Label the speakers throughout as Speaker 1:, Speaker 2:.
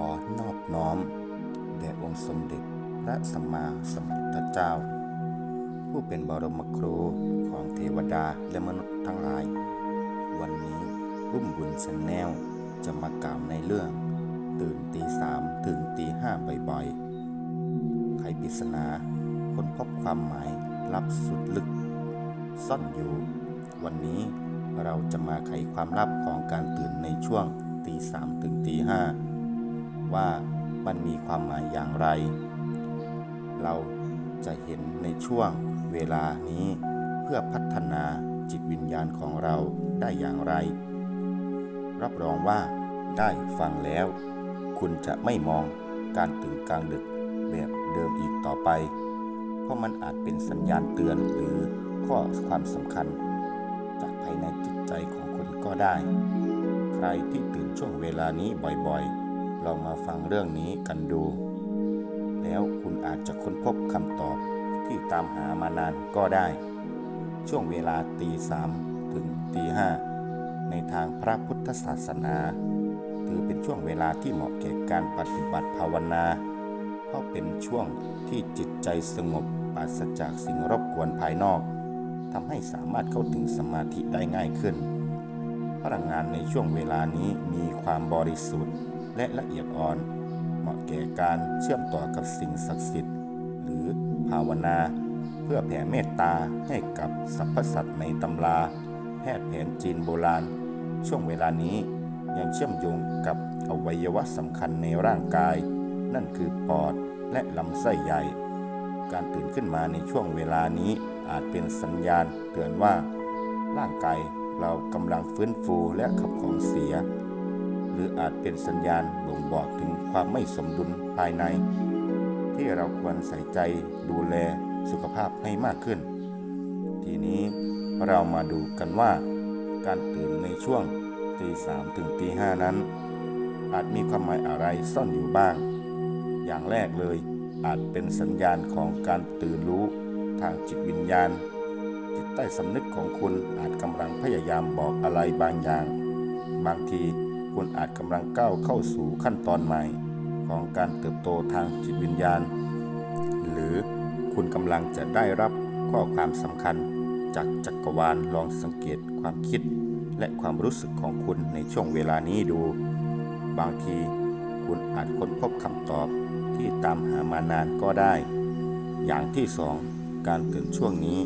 Speaker 1: อนอบน้อม แด่องค์สมเด็จพระสัมมาสัมพุทธเจ้า ผู้เป็นบรมครูของเทวดาและมนุษย์ทั้งหลาย วันนี้รุ่มบุญชนแนลจะมากล่าวในเรื่อง ตื่นตีสามถึงตีห้าบ่อยๆ ไขปริศนาค้นพบความหมายลับสุดลึก ซ่อนอยู่ วันนี้เราจะมาไขความลับของการตื่นในช่วงตีสามถึงตีห้า ว่ามันมีความหมายอย่างไร เราจะเห็นในช่วงเวลานี้เพื่อพัฒนาจิตวิญญาณของเราได้อย่างไร รับรองว่าได้ฟังแล้ว คุณจะไม่มองการตื่นกลางดึกแบบเดิมอีกต่อไป เพราะมันอาจเป็นสัญญาณเตือนหรือข้อความสำคัญ จากภายในจิตใจของคุณก็ได้ ใครที่ตื่นช่วงเวลานี้บ่อยๆ ลองมาฟังเรื่องนี้กันดู แล้วคุณอาจจะค้นพบคำตอบที่ตามหามานานก็ได้ ช่วงเวลาตีสามถึงตีห้าในทางพระพุทธศาสนา ถือเป็นช่วงเวลาที่เหมาะแก่การปฏิบัติภาวนา เพราะเป็นช่วงที่จิตใจสงบปราศจากสิ่งรบกวนภายนอกทำให้สามารถเข้าถึงสมาธิได้ง่ายขึ้น พลังงานในช่วงเวลานี้มีความบริสุทธิ์ และละเอียดอ่อน เหมาะแก่การเชื่อมต่อกับสิ่งศักดิ์สิทธิ์ หรือภาวนา เพื่อแผ่เมตตาให้กับสรรพสัตว์ในตำรา แพทย์แผนจีนโบราณ ช่วงเวลานี้ยังเชื่อมโยงกับอวัยวะสำคัญในร่างกาย นั่นคือปอดและลำไส้ใหญ่ การตื่นขึ้นมาในช่วงเวลานี้อาจเป็นสัญญาณเตือนว่า ร่างกายเรากำลังฟื้นฟูและขับของเสีย หรืออาจเป็นสัญญาณบ่งบอกถึงความไม่สมดุลภายใน ที่เราควรใส่ใจดูแลสุขภาพให้มากขึ้น ทีนี้เรามาดูกันว่า การตื่นในช่วงตีสามถึงตีห้านั้น อาจมีความหมายอะไรซ่อนอยู่บ้าง อย่างแรกเลยอาจเป็นสัญญาณของการตื่นรู้ทางจิตวิญญาณ จิตใต้สำนึกของคุณอาจกำลังพยายามบอกอะไรบางอย่าง บางที คุณอาจกำลังก้าวเข้าสู่ขั้นตอนใหม่ ของการเติบโตทางจิตวิญญาณ หรือคุณกำลังจะได้รับข้อความสำคัญจากจักรวาลลองสังเกตความคิด และความรู้สึกของคุณในช่วงเวลานี้ดู บางทีคุณอาจค้นพบคำตอบที่ตามหามานานก็ได้ อย่างที่สองการตื่นช่วงนี้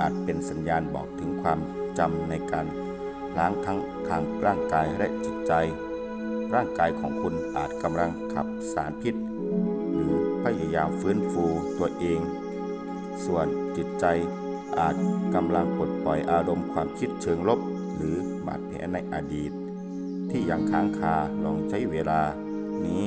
Speaker 1: อาจเป็นสัญญาณบอกถึงความจำในการ ล้างทั้งทางร่างกายและจิตใจ ร่างกายของคุณอาจกำลังขับสารพิษ หรือพยายามฟื้นฟูตัวเอง ส่วนจิตใจอาจกำลังปลดปล่อยอารมณ์ความคิดเชิงลบ หรือบาดแผลในอดีต ที่ยังค้างคาลองใช้เวลา นี้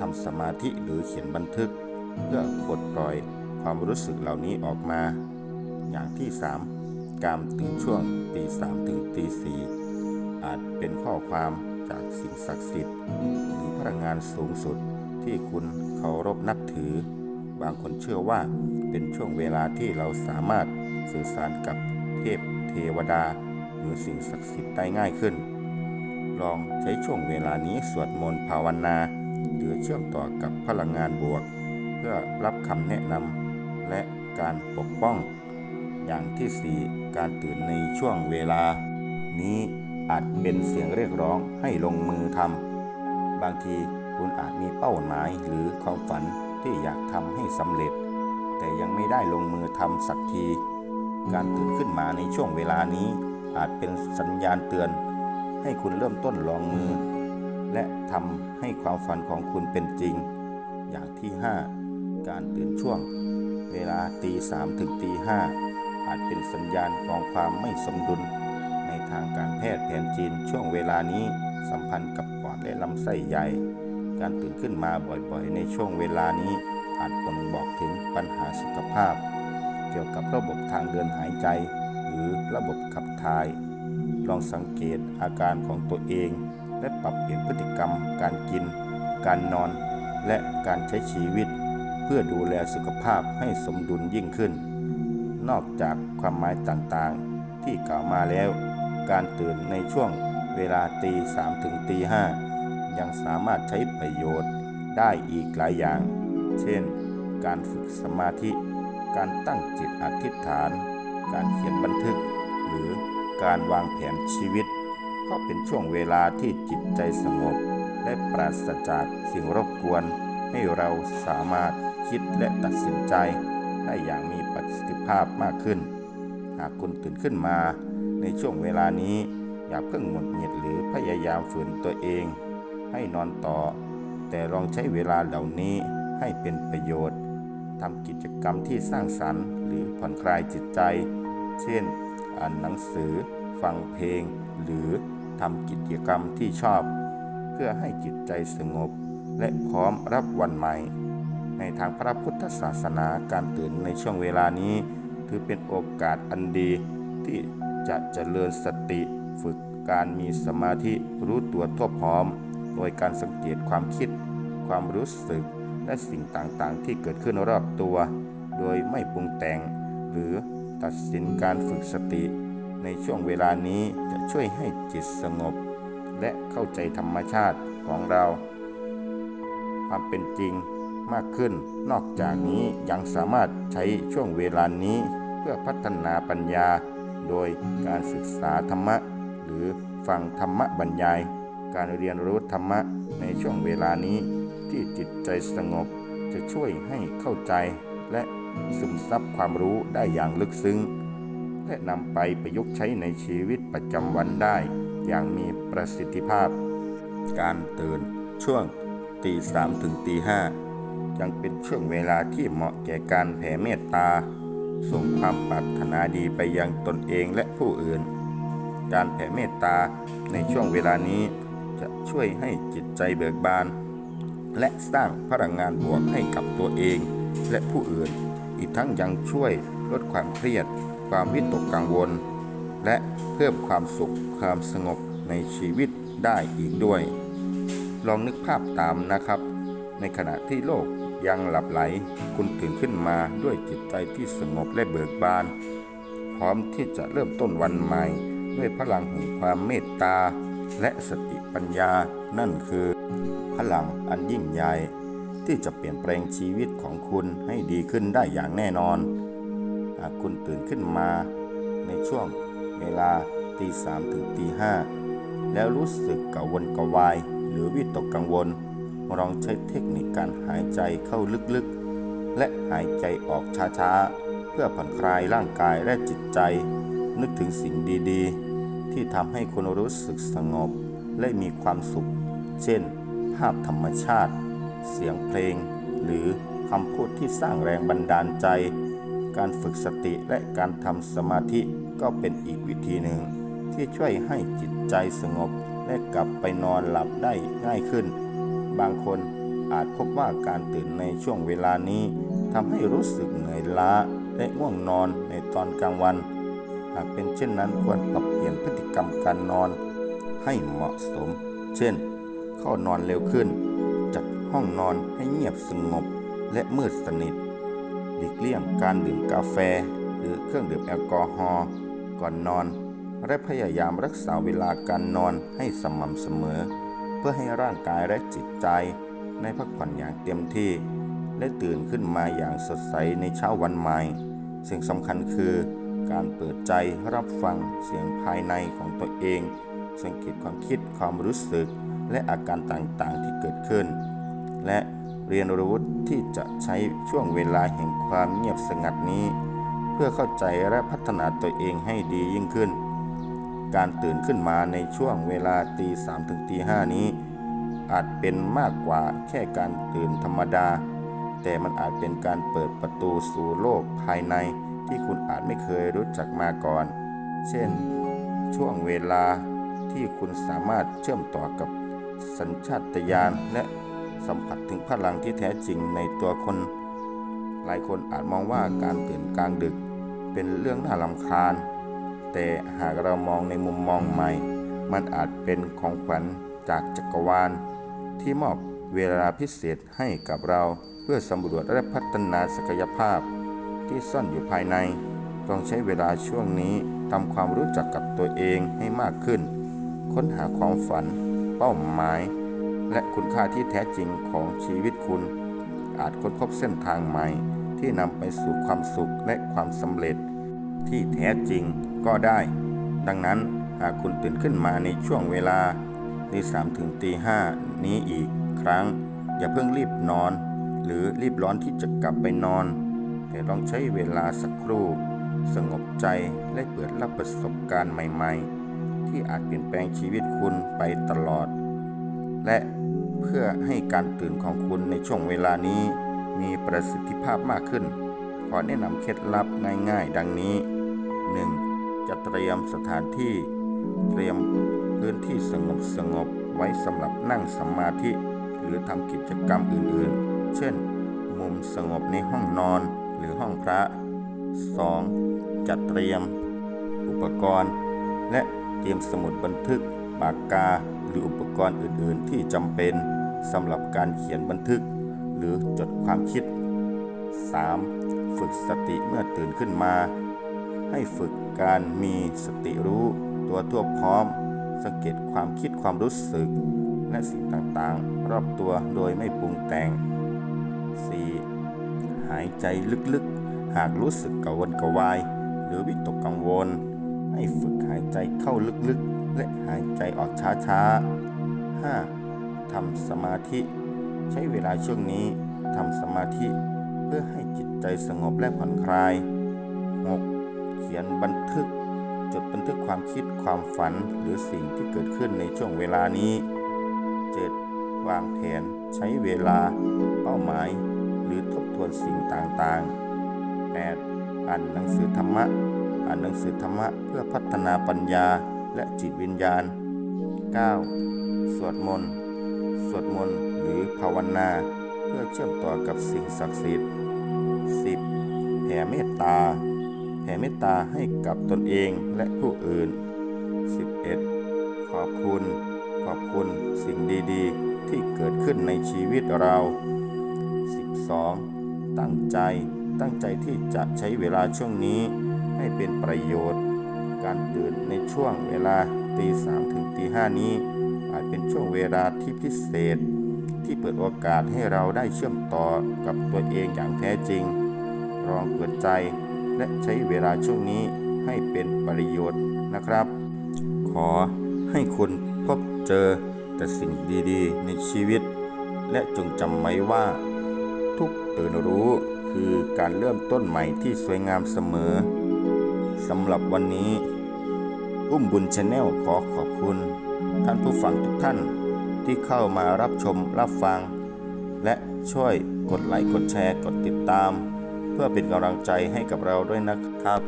Speaker 1: ทำสมาธิหรือเขียนบันทึก เพื่อปลดปล่อยความรู้สึกเหล่านี้ออกมา อย่างที่ 3 การตื่นช่วงตีสามถึงตีสี่อาจเป็นข้อความจากสิ่งศักดิ์สิทธิ์หรือพลังงานสูงสุดที่คุณเคารพนับถือ บางคนเชื่อว่าเป็นช่วงเวลาที่เราสามารถสื่อสารกับเทพเทวดา หรือสิ่งศักดิ์สิทธิ์ได้ง่ายขึ้น ลองใช้ช่วงเวลานี้สวดมนต์ภาวนา หรือเชื่อมต่อกับพลังงานบวก เพื่อรับคำแนะนำและการปกป้อง อย่างที่ 4 การตื่นในช่วงเวลา นี้อาจเป็นเสียงเรียกร้องให้ลงมือทำบางทีคุณอาจมีเป้าหมายหรือความฝันที่อยากทำให้สำเร็จ แต่ยังไม่ได้ลงมือทำสักที การตื่นขึ้นมาในช่วงเวลานี้ อาจเป็นสัญญาณเตือน ให้คุณเริ่มต้นลองมือ และทำให้ความฝันของคุณเป็นจริง อย่างที่ 5 การตื่นช่วง เวลาตีสามถึงตีห้า อาจเป็นสัญญาณของความไม่สมดุล ในทางการแพทย์แผนจีนช่วงเวลานี้สัมพันธ์กับปอดและลำไส้ใหญ่ การตื่นขึ้นมาบ่อยๆ ในช่วงเวลานี้อาจบ่งบอกถึงปัญหาสุขภาพ เกี่ยวกับระบบทางเดินหายใจ หรือระบบขับถ่าย ลองสังเกตอาการของตัวเอง และปรับเปลี่ยนพฤติกรรม การกิน การนอน และการใช้ชีวิต เพื่อดูแลสุขภาพให้สมดุลยิ่งขึ้น นอกจากความหมายต่างๆ ที่กล่าวมาแล้ว การตื่นในช่วงเวลาตีสามถึงตีห้ายังสามารถใช้ประโยชน์ได้อีกหลายอย่าง เช่น การฝึกสมาธิ การตั้งจิตอธิษฐาน การเขียนบันทึก หรือการวางแผนชีวิตเพราะเป็นช่วงเวลาที่จิตใจสงบ และปราศจากสิ่งรบกวน ให้เราสามารถคิดและตัดสินใจ ได้อย่างมีประสิทธิภาพมากขึ้น หากคุณตื่นขึ้นมาในช่วงเวลานี้ อย่าเพิ่งหงุดหงิดหรือพยายามฝืนตัวเอง ให้นอนต่อ แต่ลองใช้เวลาเหล่านี้ให้เป็นประโยชน์ทำกิจกรรมที่สร้างสรรค์ หรือผ่อนคลายจิตใจ เช่น อ่านหนังสือ ฟังเพลง หรือทำกิจกรรมที่ชอบ เพื่อให้จิตใจสงบ และพร้อมรับวันใหม่ ในทางพระพุทธศาสนาการตื่นในช่วงเวลานี้ ถือเป็นโอกาสอันดีที่จะเจริญสติฝึกการมีสมาธิรู้ตัวทั่วพร้อม โดยการสังเกตความคิด ความรู้สึก และสิ่งต่างๆ ที่เกิดขึ้นรอบตัว โดยไม่ปรุงแต่ง หรือตัดสินการฝึกสติ ในช่วงเวลานี้จะช่วยให้จิตสงบ และเข้าใจธรรมชาติของเรา ความเป็นจริง มากขึ้น นอกจากนี้ยังสามารถใช้ช่วงเวลานี้ เพื่อพัฒนาปัญญา โดยการศึกษาธรรมะ หรือฟังธรรมะบรรยาย การเรียนรู้ธรรมะในช่วงเวลานี้ ที่จิตใจสงบ จะช่วยให้เข้าใจ และซึมซับความรู้ได้อย่างลึกซึ้ง และนำไปประยุกต์ใช้ในชีวิตประจำวันได้ อย่างมีประสิทธิภาพ การตื่นช่วงตีสามถึงตีห้า ยังเป็นช่วงเวลาที่เหมาะแก่การแผ่เมตตา ส่งความปรารถนาดีไปยังตนเองและผู้อื่น การแผ่เมตตาในช่วงเวลานี้จะช่วยให้จิตใจเบิกบาน และสร้างพลังงานบวกให้กับตัวเองและผู้อื่น อีกทั้งยังช่วยลดความเครียด ความวิตกกังวล และเพิ่มความสุขความสงบในชีวิตได้อีกด้วย ลองนึกภาพตามนะครับ ในขณะที่โลก ยังหลับไหล คุณตื่นขึ้นมาด้วยจิตใจที่สงบและเบิกบาน พร้อมที่จะเริ่มต้นวันใหม่ ด้วยพลังแห่งความเมตตา และสติปัญญา นั่นคือ พลังอันยิ่งใหญ่ที่จะเปลี่ยนแปลงชีวิตของคุณให้ดีขึ้นได้อย่างแน่นอน หากคุณตื่นขึ้นมาในช่วงเวลาตีสามถึงตีห้าแล้วรู้สึกกังวลกระวาย หรือวิตกกังวล ลองใช้เทคนิคการหายใจเข้าลึกๆ และหายใจออกช้าๆ เพื่อผ่อนคลายร่างกายและจิตใจ นึกถึงสิ่งดีๆ ที่ทำให้คุณรู้สึกสงบและมีความสุข เช่น ภาพธรรมชาติ เสียงเพลง หรือคำพูดที่สร้างแรงบันดาลใจ การฝึกสติและการทำสมาธิก็เป็นอีกวิธีหนึ่ง ที่ช่วยให้จิตใจสงบและกลับไปนอนหลับได้ง่ายขึ้น บางคนอาจพบว่าการตื่นในช่วงเวลานี้ทำให้รู้สึกเหนื่อยล้าและง่วงนอนในตอนกลางวัน หากเป็นเช่นนั้นควรปรับเปลี่ยนพฤติกรรมการนอนให้เหมาะสม เช่น เข้านอนเร็วขึ้น จัดห้องนอนให้เงียบสงบและมืดสนิท หลีกเลี่ยงการดื่มกาแฟ หรือเครื่องดื่มแอลกอฮอล์ก่อนนอน และพยายามรักษาเวลาการนอนให้สม่ำเสมอ พื่อให้ร่างกายและจิตใจได้พักผ่อนอย่างเต็มที่ และตื่นขึ้นมาอย่างสดใสในเช้าวันใหม่ สิ่งสำคัญคือการเปิดใจรับฟังเสียงภายในของตัวเอง สังเกตความคิดความรู้สึก และอาการต่างๆที่เกิดขึ้น และเรียนรู้ที่จะใช้ช่วงเวลาแห่งความเงียบสงัดนี้ เพื่อเข้าใจและพัฒนาตัวเองให้ดียิ่งขึ้น การตื่นขึ้นมาในช่วงเวลาตีสามถึงตีห้านี้ อาจเป็นมากกว่าแค่การตื่นธรรมดา แต่มันอาจเป็นการเปิดประตูสู่โลกภายในที่คุณอาจไม่เคยรู้จักมาก่อน เช่น ช่วงเวลาที่คุณสามารถเชื่อมต่อกับสัญชาตญาณและสัมผัสถึงพลังที่แท้จริงในตัวคน หลายคนอาจมองว่าการตื่นกลางดึกเป็นเรื่องน่ารำคาญ แต่หากเรามองในมุมมองใหม่ มันอาจเป็นของขวัญจากจักรวาล ที่มอบเวลาพิเศษให้กับเราเพื่อสำรวจและพัฒนาศักยภาพ ที่ซ่อนอยู่ภายในต้องใช้เวลาช่วงนี้ทำความรู้จักกับตัวเองให้มากขึ้น ค้นหาความฝัน เป้าหมาย และและคุณค่าที่แท้จริงของชีวิตคุณ อาจค้นพบเส้นทางใหม่ที่นำไปสู่ความสุขและความสำเร็จที่แท้จริง ก็ได้ ดังนั้นหากคุณตื่นขึ้นมาในช่วงเวลาตีสามถึงตีห้านี้อีกครั้ง อย่าเพิ่งรีบนอน หรือรีบร้อนที่จะกลับไปนอน แต่ลองใช้เวลาสักครู่ สงบใจและเปิดรับประสบการณ์ใหม่ ๆ ที่อาจเปลี่ยนแปลงชีวิตคุณไปตลอด และเพื่อให้การตื่นของคุณในช่วงเวลานี้ มีประสิทธิภาพมากขึ้น ขอแนะนำเคล็ดลับง่าย ๆ ดังนี้ 1. จะเตรียมสถานที่เตรียมพื้นที่สงบสงบๆไว้สำหรับนั่งสมาธิ หรือทำกิจกรรมอื่นๆ เช่น มุมสงบในห้องนอนหรือห้องพระ 2. จัดเตรียม อุปกรณ์ และเตรียมสมุดบันทึก ปากกา หรืออุปกรณ์อื่นๆ ที่จำเป็นสำหรับการเขียนบันทึก หรือจดความคิด 3. ฝึกสติเมื่อตื่นขึ้นมา ให้ฝึก การมีสติรู้ตัวทั่วพร้อม สังเกตความคิดความรู้สึก และสิ่งต่างๆ รอบตัวโดยไม่ปรุงแต่ง 4. หายใจลึกๆ หากรู้สึกกังวลกระวาย หรือวิตกกังวล ให้ฝึกหายใจเข้าลึกๆ และหายใจออกช้าๆ 5. ทำสมาธิ ใช้เวลาช่วงนี้ทำสมาธิ เพื่อให้จิตใจสงบและผ่อนคลาย เขียนบันทึก จดบันทึกความคิดความฝันหรือสิ่งที่เกิดขึ้นในช่วงเวลานี้ 7. วางแผนใช้เวลา เป้าหมาย หรือทบทวนสิ่งต่างๆ 8. อ่านหนังสือธรรมะ อ่านหนังสือธรรมะเพื่อพัฒนาปัญญาและจิตวิญญาณ 9. สวดมนต์ สวดมนต์หรือภาวนา เพื่อเชื่อมต่อกับสิ่งศักดิ์สิทธิ์ 10. แผ่เมตตา แผ่เมตตาให้กับตนเองและผู้อื่น 11. ขอบคุณ ขอบคุณสิ่งดีๆ ที่เกิดขึ้นในชีวิตเรา 12. ตั้งใจ ตั้งใจที่จะใช้เวลาช่วงนี้ ให้เป็นประโยชน์ การตื่นในช่วงเวลาตีสามถึงตีห้านี้ อาจเป็นช่วงเวลาที่พิเศษ ที่เปิดโอกาสให้เราได้เชื่อมต่อกับตัวเองอย่างแท้จริงลองเปิดใจ และใช้เวลาช่วงนี้ให้เป็นประโยชน์นะครับ ขอให้คุณพบเจอแต่สิ่งดีๆ ในชีวิต และจงจำไว้ว่า ทุกตื่นรู้คือการเริ่มต้นใหม่ที่สวยงามเสมอสำหรับวันนี้ อุ้มบุญชาแนลขอขอบคุณ ท่านผู้ฟังทุกท่านที่เข้ามารับชมรับฟัง และช่วยกดไลค์กดแชร์กดติดตาม เพื่อเป็นกำลังใจให้กับเราด้วยนะครับ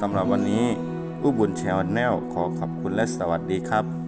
Speaker 1: สำหรับวันนี้อุบุญชนแนลขอขอบคุณและสวัสดีครับ